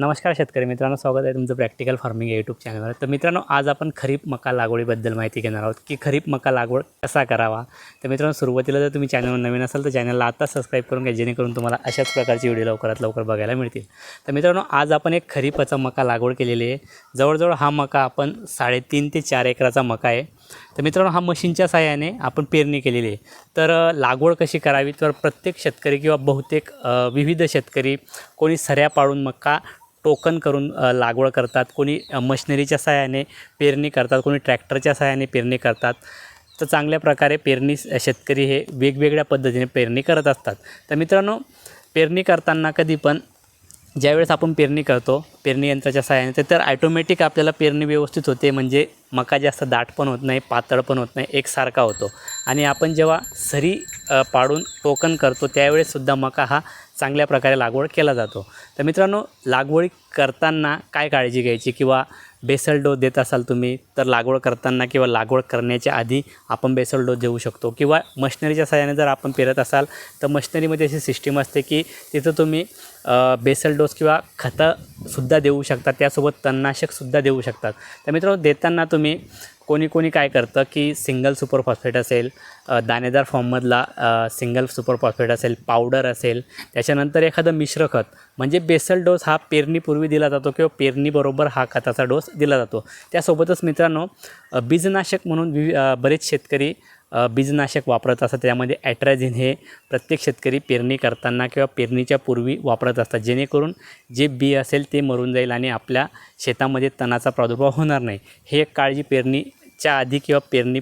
नमस्कार शेतकरी मित्रांनो स्वागत आहे तुमचं प्रॅक्टिकल फार्मिंग या यूट्यूब चॅनलवर तर मित्रांनो आज आपण खरीप मका लागवडीबद्दल माहिती घेणार आहोत की खरीप मका लागवड कसा करावा? तर मित्रांनो सुरुवातीला जर तुम्ही चॅनलवर नवीन असाल तर चॅनलला आता सबस्क्राईब करून घ्या जेणेकरून तुम्हाला अशाच प्रकारची व्हिडिओ लवकरात लवकर बघायला मिळतील. तर मित्रांनो आज आपण एक खरीपाचा मका लागवड केलेली आहे. जवळजवळ हा मका आपण साडेतीन ते चार एकराचा मका आहे. तर मित्रांनो हा मशीनच्या सहाय्याने आपण पेरणी केलेली आहे. तर लागवड कशी करावी? तर प्रत्येक शेतकरी किंवा बहुतेक विविध शेतकरी कोणी सऱ्या पाडून मका टोकन करून लागवड करतात. कोणी मशिनरीच्या सहाय्याने पेरणी करतात कोणी ट्रॅक्टरच्या सहाय्याने पेरणी करतात. तर चांगल्या प्रकारे पेरणी शेतकरी हे वेगवेगळ्या पद्धतीने पेरणी करत असतात. तर मित्रांनो पेरणी करताना कधी पण ज्यावेळेस आपण पेरणी करतो पेरणी यंत्राच्या सहाय्याने तर- तर ॲटोमॅटिक आपल्याला पेरणी व्यवस्थित होते. म्हणजे मका जास्त दाट पण होत नाही पातळ पण होत नाही एकसारखा होतो. आणि आपण जेव्हा सरी पाडून टोकन करतो त्यावेळेससुद्धा मका हा चांगल्या प्रकारे लागवड केला जातो. तर मित्रांनो लागवड करताना काय काळजी घ्यायची किंवा बेसल डोस देत असाल तुम्ही तर लागवड करताना किंवा लागवड करण्याच्या आधी आपण बेसल डोस देऊ शकतो. किंवा मशिनरीच्या सहाय्याने जर आपण पेरत असाल तर मशिनरीमध्ये अशी सिस्टीम असते की तिथं तुम्ही बेसल डोस किंवा खतंसुद्धा देऊ शकता त्यासोबत तणनाशकसुद्धा देऊ शकतात तर मित्रांनो देताना तुम्ही कोणी कोणी काय करतं की सिंगल सुपर फॉस्फेट असेल दाणेदार फॉर्ममधला सिंगल सुपर फॉस्फेट असेल पावडर असेल त्याच्यानंतर एखादं मिश्र खत म्हणजे बेसल डोस हा पेरणीपूर्वी दिला जातो किंवा पेरणीबरोबर हा खताचा डोस दिला जातो. त्यासोबतच मित्रांनो बीजनाशक म्हणून विवि बरेच शेतकरी बीजनाशक वापरत असतात. त्यामध्ये ॲट्रॅझिन हे प्रत्येक शेतकरी पेरणी करताना किंवा पेरणीच्या पूर्वी वापरत असतात. जेणेकरून जे बी असेल ते मरून जाईल आणि आपल्या शेतामध्ये तणाचा प्रादुर्भाव होणार नाही. हे एक काळजी पेरणी पेरणीच्या आधी किंवा पेरणी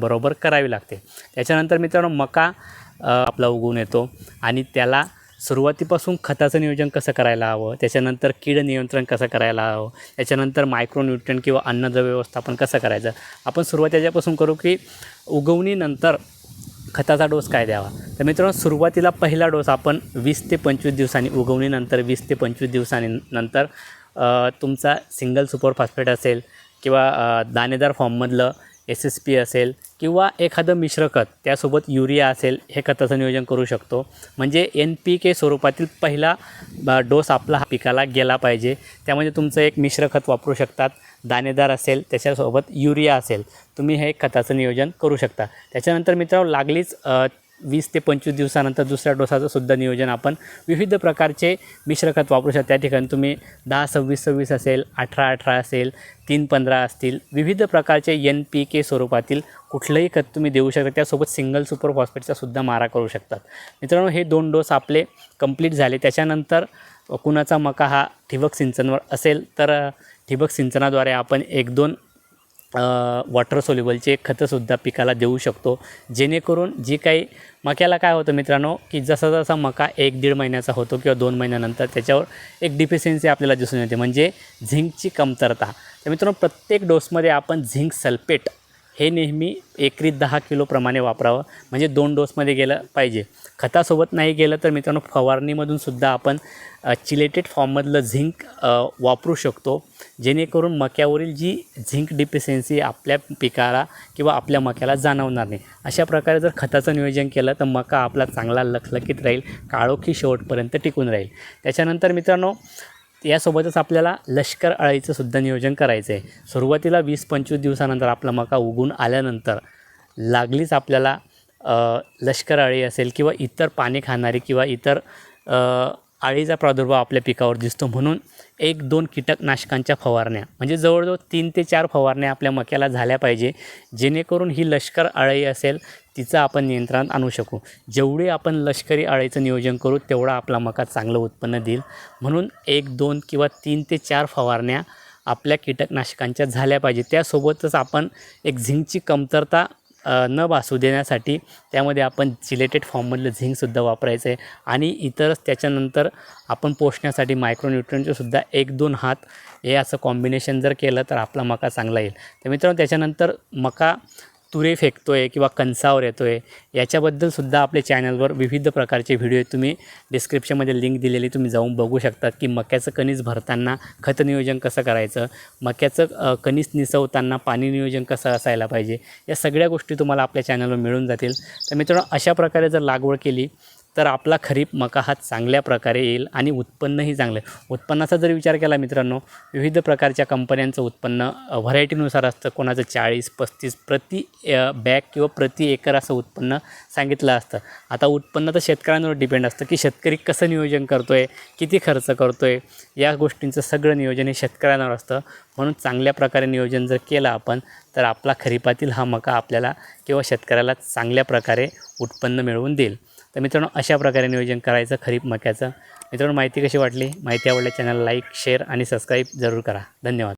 बरोबर करावी लागते. त्याच्यानंतर मित्रांनो मका आपला उगवून येतो आणि त्याला सुरुवातीपासून खताचं नियोजन कसं करायला हवं त्याच्यानंतर कीड नियंत्रण कसं करायला हवं त्याच्यानंतर मायक्रोन्यूट्रन किंवा अन्नद्रव्य व्यवस्थापन कसं करायचं आपण सुरुवात याच्यापासून करू की उगवणीनंतर खताचा डोस काय द्यावा. तर मित्रांनो सुरुवातीला पहिला डोस आपण वीस ते पंचवीस दिवसांनी उगवणीनंतर वीस ते पंचवीस दिवसांनी नंतर तुमचा सिंगल सुपर फॉस्फेट असेल किंवा दाणेदार फॉर्ममधलं एस एस पी असेल किंवा एखादं मिश्र खत त्यासोबत युरिया असेल हे खताचं नियोजन करू शकतो. म्हणजे एन पी के स्वरूपातील पहिला डोस आपला हा पिकाला गेला पाहिजे. त्यामध्ये तुमचं एक मिश्र खत वापरू शकतात. दाणेदार असेल त्याच्यासोबत युरिया असेल. तुम्ही हे खताचं नियोजन करू शकता. त्याच्यानंतर मित्रांनो लागलीच वीस ते पंचवीस दिवसानंतर दुसऱ्या डोसाचं सुद्धा नियोजन आपण विविध प्रकारचे मिश्र खत वापरू शकता. त्या ठिकाणी तुम्ही दहा सव्वीस सव्वीस असेल अठरा अठरा असेल तीन पंधरा असतील विविध प्रकारचे एन पी के स्वरूपातील कुठलंही खत तुम्ही देऊ शकता. त्यासोबत सिंगल सुपर फॉस्फेटचा सुद्धा मारा करू शकतात. मित्रांनो हे दोन डोस आपले कंप्लीट झाले. त्याच्यानंतर कुणाचा मका हा ठिबक सिंचनवर असेल तर ठिबक सिंचनाद्वारे आपण एक दोन वॉटर सोल्युबलचे खतंसुद्धा पिकाला देऊ शकतो. जेणेकरून जी काही मक्याला काय होतं मित्रांनो की जसा जसा मका एक दीड महिन्याचा होतो किंवा दोन महिन्यानंतर त्याच्यावर एक डिफिशियन्सी आपल्याला दिसून येते. म्हणजे झिंकची कमतरता. तर मित्रांनो प्रत्येक डोसमध्ये आपण झिंक सल्फेट हे नेहमी एकरी दहा किलोप्रमाणे वापरावं. म्हणजे दोन डोसमध्ये गेलं पाहिजे. खतासोबत नाही गेलं तर मित्रांनो फवारणीमधूनसुद्धा आपण चिलेटेड फॉर्ममधलं झिंक वापरू शकतो. जेणेकरून मक्यावरील जी झिंक डिफिशियन्सी आपल्या पिकाला किंवा आपल्या मक्याला जाणवणार नाही. अशा प्रकारे जर खताचं नियोजन केलं तर मका आपला चांगला लखलखीत राहील काळोखी शेवटपर्यंत टिकून राहील. त्याच्यानंतर मित्रांनो यासोबतच आपल्याला लष्कर अळीचं सुद्धा नियोजन करायचं आहे सुरुवातीला वीस पंचवीस दिवसानंतर आपला मका उगून आल्यानंतर लागलीच आपल्याला लष्कर अळी असेल किंवा इतर पाणी खाणारी किंवा इतर अळीचा प्रादुर्भाव आपल्या पिकावर दिसतो म्हणून एक दोन कीटकनाशकांच्या फवारण्या म्हणजे जवळजवळ तीन ते चार फवारण्या आपल्या मक्याला झाल्या पाहिजे जेणेकरून ही लष्कर अळी असेल तिचं आपण नियंत्रणात आणू शकू. जेवढे आपण लष्करी अळीचं नियोजन करू तेवढा आपला मका चांगलं उत्पन्न देईल. म्हणून एक दोन किंवा तीन ते चार फवारण्या आपल्या कीटकनाशकांच्या झाल्या पाहिजे त्यासोबतच आपण एक झिंकची कमतरता न भासू देण्यासाठी त्यामध्ये आपण जिलेटेड फॉर्ममधलं झिंकसुद्धा वापरायचं आहे आणि इतरच त्याच्यानंतर आपण पोषण्यासाठी मायक्रोन्युट्रियनचेसुद्धा एक दोन हात हे असं कॉम्बिनेशन जर केलं तर आपला मका चांगला येईल. तर मित्रांनो त्याच्यानंतर मका तुरे फेकतो आहे किंवा कणसावर येतो आहे याच्याबद्दलसुद्धा आपल्या चॅनलवर विविध प्रकारचे व्हिडिओ तुम्ही डिस्क्रिप्शनमध्ये लिंक दिलेली तुम्ही जाऊन बघू शकतात की मक्याचं कणीस भरताना खत नियोजन कसं करायचं मक्याचं कणीस निसवताना पाणी नियोजन कसं असायला पाहिजे या सगळ्या गोष्टी तुम्हाला आपल्या चॅनलवर मिळून जातील. तर मित्रांनो अशा प्रकारे जर लागवड केली तर आपला खरीप मका हा चांगल्या प्रकारे येईल आणि उत्पन्नही चांगलं. आहे उत्पन्नाचा जर विचार केला मित्रांनो विविध प्रकारच्या कंपन्यांचं उत्पन्न व्हरायटीनुसार असतं. कोणाचं चाळीस पस्तीस प्रति बॅग किंवा प्रति एकर असं उत्पन्न सांगितलं असतं. आता उत्पन्न तर शेतकऱ्यांवर डिपेंड असतं की शेतकरी कसं नियोजन करतो आहे किती खर्च करतो आहे या गोष्टींचं सगळं नियोजन हे शेतकऱ्यांवर असतं. म्हणून चांगल्या प्रकारे नियोजन जर केलं आपण तर आपला खरीपातील हा मका आपल्याला किंवा शेतकऱ्याला चांगल्या प्रकारे उत्पन्न मिळवून देईल. तर मित्रांनो अशा प्रकारे नियोजन करायचं खरीप मक्याचं. मित्रांनो माहिती कशी वाटली? माहिती आवडल्या चॅनल लाईक शेअर आणि सबस्क्राईब जरूर करा. धन्यवाद.